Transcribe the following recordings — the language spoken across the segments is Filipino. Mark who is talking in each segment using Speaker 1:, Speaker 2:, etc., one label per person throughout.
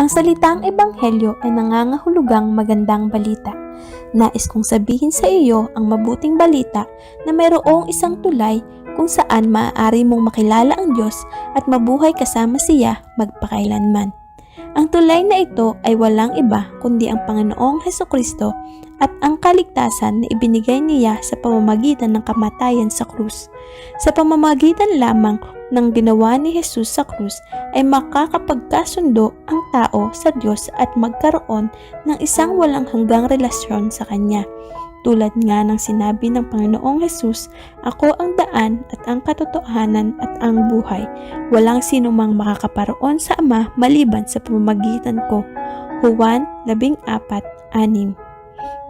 Speaker 1: Ang salitang ebanghelyo ay nangangahulugang magandang balita. Nais kong sabihin sa iyo ang mabuting balita na mayroong isang tulay kung saan maaari mong makilala ang Diyos at mabuhay kasama siya magpakailanman. Ang tulay na ito ay walang iba kundi ang Panginoong Heso Kristo at ang kaligtasan na ibinigay niya sa pamamagitan ng kamatayan sa krus. Sa pamamagitan lamang ng ginawa ni Jesus sa krus ay makakapagkasundo ang tao sa Diyos at magkaroon ng isang walang hanggang relasyon sa Kanya. Tulad nga ng sinabi ng Panginoong Jesus, Ako ang daan at ang katotohanan at ang buhay. Walang sino mang makakaparoon sa Ama maliban sa pamamagitan ko. Juan 14:6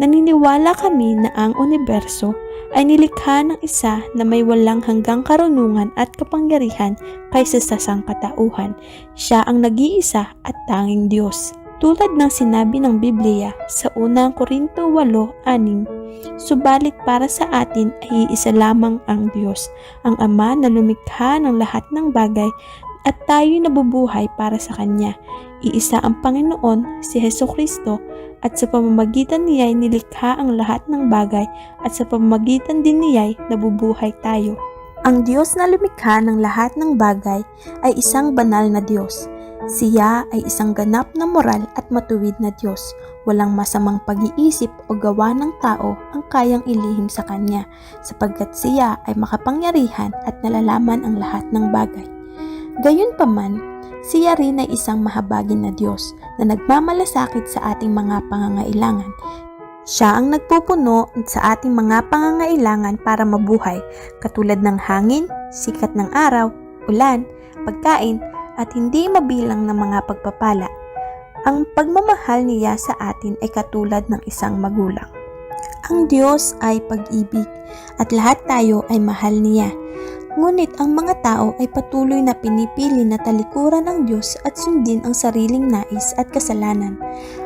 Speaker 1: Naniniwala kami na ang universo ay nilikha ng isa na may walang hanggang karunungan at kapangyarihan kaysa sa sangkatauhan. Siya ang nag-iisa at tanging Diyos. Tulad ng sinabi ng Biblia sa unang Korinto 8:6, Subalit para sa atin ay iisa lamang ang Diyos, ang Ama na lumikha ng lahat ng bagay at tayo nabubuhay para sa Kanya. Iisa ang Panginoon, si Heso Kristo, at sa pamamagitan niya ay nilikha ang lahat ng bagay at sa pamamagitan din niya ay nabubuhay tayo. Ang Diyos na lumikha ng lahat ng bagay ay isang banal na Diyos. Siya ay isang ganap na moral at matuwid na Diyos. Walang masamang pag-iisip o gawa ng tao ang kayang ilihim sa Kanya sapagkat siya ay makapangyarihan at nalalaman ang lahat ng bagay. Gayunpaman, siya rin ay isang mahabagin na Diyos na nagmamalasakit sa ating mga pangangailangan. Siya ang nagpupuno sa ating mga pangangailangan para mabuhay, katulad ng hangin, sikat ng araw, ulan, pagkain, at hindi mabilang ng mga pagpapala. Ang pagmamahal niya sa atin ay katulad ng isang magulang. Ang Diyos ay pag-ibig at lahat tayo ay mahal niya. Ngunit ang mga tao ay patuloy na pinipili na talikuran ang Diyos at sundin ang sariling nais at kasalanan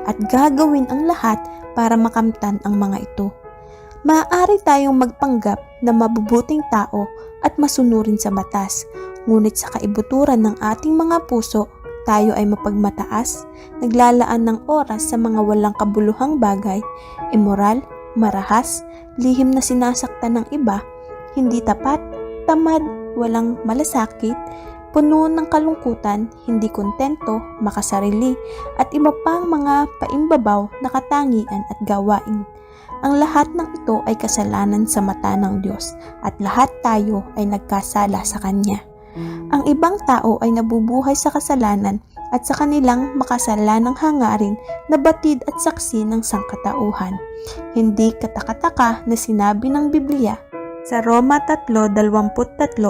Speaker 1: at gagawin ang lahat para makamtan ang mga ito. Maaari tayong magpanggap na mabubuting tao at masunurin sa batas, ngunit sa kaibuturan ng ating mga puso, tayo ay mapagmataas, naglalaan ng oras sa mga walang kabuluhang bagay, immoral, marahas, lihim na sinasaktan ng iba, hindi tapat, tamad, walang malasakit, puno ng kalungkutan, hindi kontento, makasarili, at iba pang mga paimbabaw na katangian at gawain. Ang lahat ng ito ay kasalanan sa mata ng Diyos at lahat tayo ay nagkasala sa Kanya. Ang ibang tao ay nabubuhay sa kasalanan at sa kanilang makasalanang hangarin na batid at saksi ng sangkatauhan. Hindi katakataka na sinabi ng Biblia sa Roma 3.23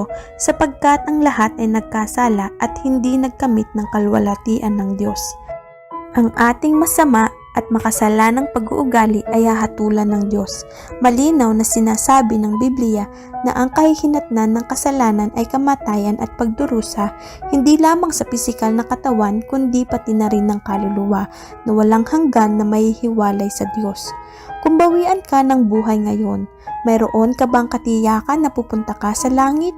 Speaker 1: sapagkat ang lahat ay nagkasala at hindi nagkamit ng kalwalatian ng Diyos. Ang ating masama at makasalanang pag-uugali ay hahatulan ng Diyos. Malinaw na sinasabi ng Biblia na ang kahihinatnan ng kasalanan ay kamatayan at pagdurusa hindi lamang sa pisikal na katawan kundi pati na rin ng kaluluwa na walang hanggan na mahihiwalay sa Diyos. Kung bawian ka ng buhay ngayon, mayroon ka bang katiyakan na pupunta ka sa langit?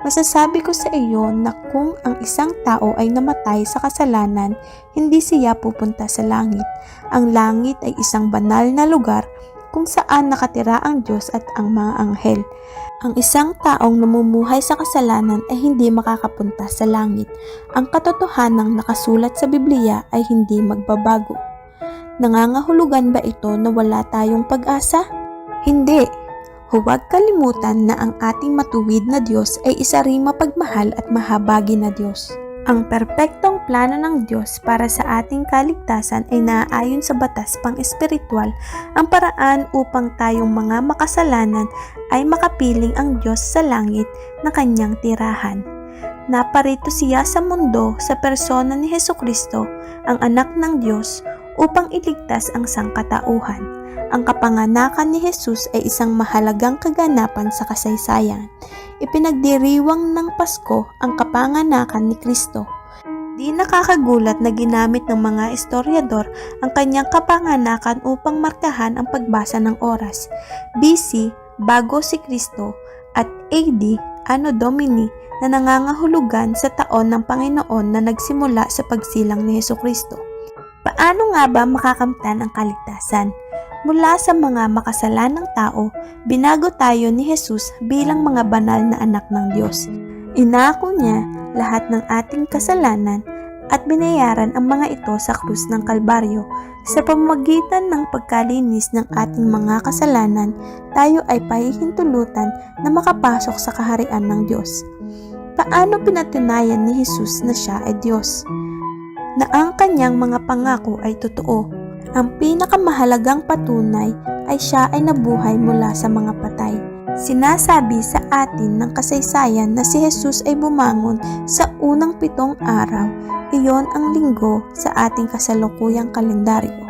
Speaker 1: Masasabi ko sa iyo na kung ang isang tao ay namatay sa kasalanan, hindi siya pupunta sa langit. Ang langit ay isang banal na lugar kung saan nakatira ang Diyos at ang mga anghel. Ang isang taong namumuhay sa kasalanan ay hindi makakapunta sa langit. Ang katotohanang nakasulat sa Biblia ay hindi magbabago. Nangangahulugan ba ito na wala tayong pag-asa? Hindi. Huwag kalimutan na ang ating matuwid na Diyos ay isa ring mapagmahal at mahabagi na Diyos. Ang perpektong plano ng Diyos para sa ating kaligtasan ay naaayon sa batas pang-espiritual ang paraan upang tayong mga makasalanan ay makapiling ang Diyos sa langit na kanyang tirahan. Naparito siya sa mundo sa persona ni Heso Kristo, ang anak ng Diyos, upang iligtas ang sangkatauhan. Ang kapanganakan ni Jesus ay isang mahalagang kaganapan sa kasaysayan. Ipinagdiriwang ng Pasko ang kapanganakan ni Kristo. Di nakakagulat na ginamit ng mga historiador ang kanyang kapanganakan upang markahan ang pagbasa ng oras. BC, bago si Kristo, at AD, Anno Domini na nangangahulugan sa taon ng Panginoon na nagsimula sa pagsilang ni Heso Kristo. Paano nga ba makakamtan ang kaligtasan? Mula sa mga makasalanang tao, binago tayo ni Jesus bilang mga banal na anak ng Diyos. Inako niya lahat ng ating kasalanan at binayaran ang mga ito sa krus ng Kalbaryo. Sa pamamagitan ng pagkalinis ng ating mga kasalanan, tayo ay pahihintulutan na makapasok sa kaharian ng Diyos. Paano pinatunayan ni Jesus na siya ay Diyos? Na ang kanyang mga pangako ay totoo. Ang pinakamahalagang patunay ay siya ay nabuhay mula sa mga patay. Sinasabi sa atin ng kasaysayan na si Jesus ay bumangon sa unang pitong araw iyon ang linggo sa ating kasalukuyang kalendaryo.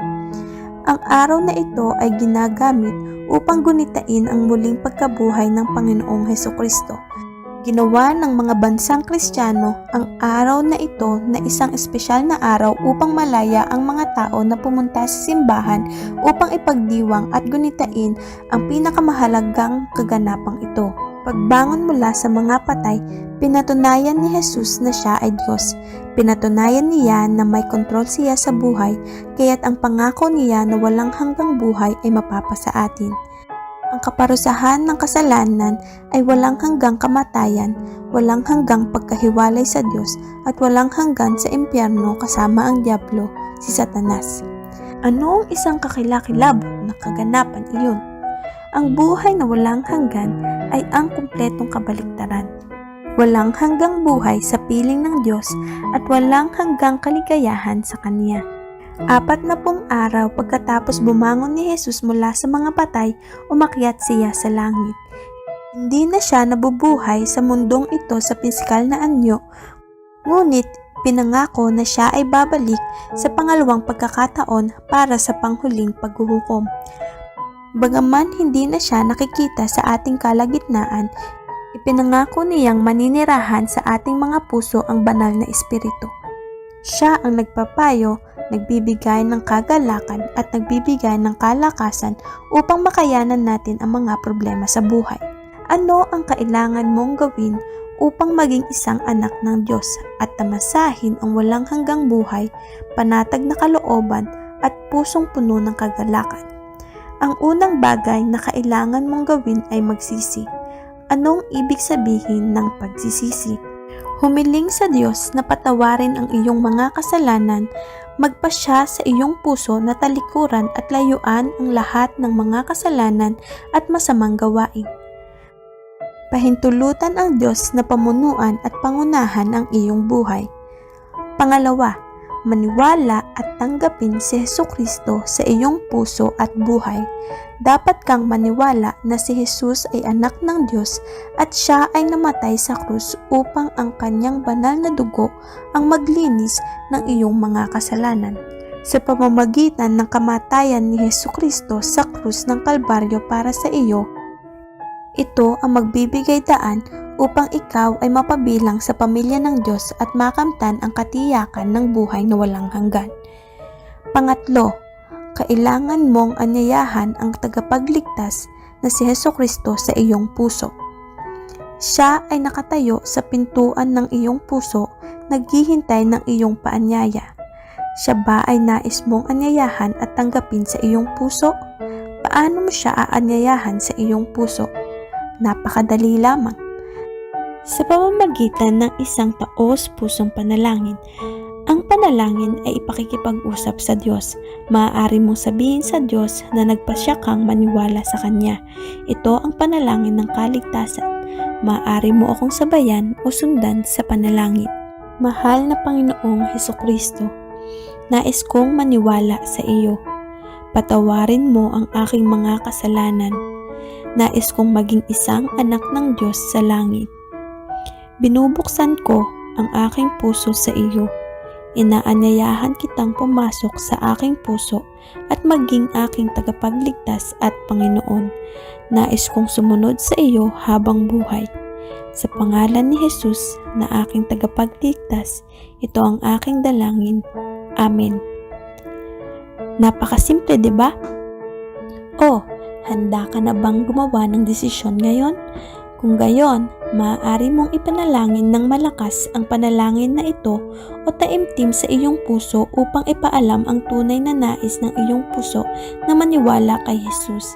Speaker 1: Ang araw na ito ay ginagamit upang gunitain ang muling pagkabuhay ng Panginoong Heso Kristo. Ginawa ng mga bansang Kristiyano ang araw na ito na isang espesyal na araw upang malaya ang mga tao na pumunta sa simbahan upang ipagdiwang at gunitain ang pinakamahalagang kaganapang ito. Pagbangon mula sa mga patay, pinatunayan ni Jesus na siya ay Diyos. Pinatunayan niya na may kontrol siya sa buhay, kaya't ang pangako niya na walang hanggang buhay ay mapapasa atin. Ang kaparusahan ng kasalanan ay walang hanggang kamatayan, walang hanggang pagkahiwalay sa Diyos, at walang hanggan sa impyerno kasama ang Diablo, si Satanas. Ano ang isang kakilakilabot na kaganapan iyon? Ang buhay na walang hanggan ay ang kumpletong kabaliktaran. Walang hanggang buhay sa piling ng Diyos at walang hanggang kaligayahan sa Kanya. Apat na pong araw pagkatapos bumangon ni Jesus mula sa mga patay, umakyat siya sa langit. Hindi na siya nabubuhay sa mundong ito sa pisikal na anyo, ngunit pinangako na siya ay babalik sa pangalawang pagkakataon para sa panghuling paghuhukom. Bagaman hindi na siya nakikita sa ating kalagitnaan, ipinangako niyang maninirahan sa ating mga puso ang banal na espiritu. Siya ang nagpapayo, nagbibigay ng kagalakan at nagbibigay ng kalakasan upang makayanan natin ang mga problema sa buhay. Ano ang kailangan mong gawin upang maging isang anak ng Diyos at tamasahin ang walang hanggang buhay, panatag na kalooban at pusong puno ng kagalakan? Ang unang bagay na kailangan mong gawin ay magsisi. Anong ibig sabihin ng pagsisisi? Humiling sa Diyos na patawarin ang iyong mga kasalanan, magpasya sa iyong puso na talikuran at layuan ang lahat ng mga kasalanan at masamang gawain. Pahintulutan ang Diyos na pamunuan at pangunahan ang iyong buhay. Pangalawa, maniwala at tanggapin si Heso Kristo sa iyong puso at buhay. Dapat kang maniwala na si Jesus ay anak ng Diyos at siya ay namatay sa krus upang ang kanyang banal na dugo ang maglinis ng iyong mga kasalanan. Sa pamamagitan ng kamatayan ni Heso Kristo sa krus ng Kalbaryo para sa iyo, ito ang magbibigay daan upang ikaw ay mapabilang sa pamilya ng Diyos at makamtan ang katiyakan ng buhay na walang hanggan. Pangatlo, kailangan mong anyayahan ang tagapagligtas na si Heso Kristo sa iyong puso. Siya ay nakatayo sa pintuan ng iyong puso, naghihintay ng iyong paanyaya. Siya ba ay nais mong anyayahan at tanggapin sa iyong puso? Paano mo siya aanyayahan sa iyong puso? Napakadali lamang sa pamamagitan ng isang taos pusong panalangin. Ang panalangin ay ipakikipag-usap sa Diyos. Maaari mong sabihin sa Diyos na nagpasya kang maniwala sa Kanya. Ito ang panalangin ng kaligtasan. Maaari mo akong sabayan o sundan sa panalangin. Mahal na Panginoong Heso Kristo, nais kong maniwala sa iyo. Patawarin mo ang aking mga kasalanan. Nais kong maging isang anak ng Diyos sa langit. Binubuksan ko ang aking puso sa iyo. Inaanyayahan kitang pumasok sa aking puso at maging aking tagapagligtas at Panginoon. Nais kong sumunod sa iyo habang buhay. Sa pangalan ni Jesus na aking tagapagligtas, ito ang aking dalangin. Amen. Napakasimple, di ba? Oh, handa ka na bang gumawa ng desisyon ngayon? Kung gayon, maaari mong ipanalangin ng malakas ang panalangin na ito o taimtim sa iyong puso upang ipaalam ang tunay na nais ng iyong puso na maniwala kay Jesus,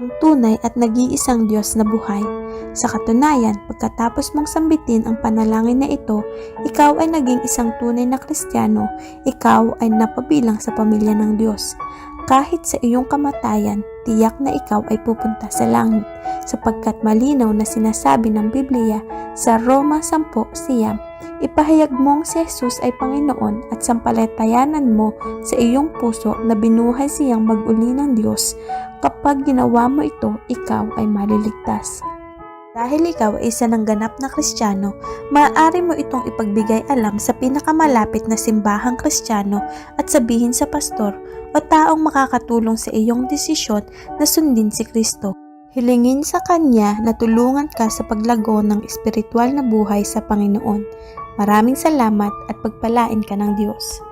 Speaker 1: ang tunay at nag-iisang Diyos na buhay. Sa katunayan, pagkatapos mong sambitin ang panalangin na ito, ikaw ay naging isang tunay na Kristiyano, ikaw ay napabilang sa pamilya ng Diyos. Kahit sa iyong kamatayan, tiyak na ikaw ay pupunta sa langit, sapagkat malinaw na sinasabi ng Biblia sa Roma 10 siyam, ipahayag mong si Jesus ay Panginoon at sampalatayanan mo sa iyong puso na binuhay siyang mag-uli ng Diyos. Kapag ginawa mo ito, ikaw ay maliligtas. Dahil ikaw ay isa ng ganap na Kristiyano, maaari mo itong ipagbigay alam sa pinakamalapit na simbahang Kristiyano at sabihin sa pastor o taong makakatulong sa iyong desisyon na sundin si Kristo. Hilingin sa Kanya na tulungan ka sa paglago ng espiritual na buhay sa Panginoon. Maraming salamat at pagpalain ka ng Diyos.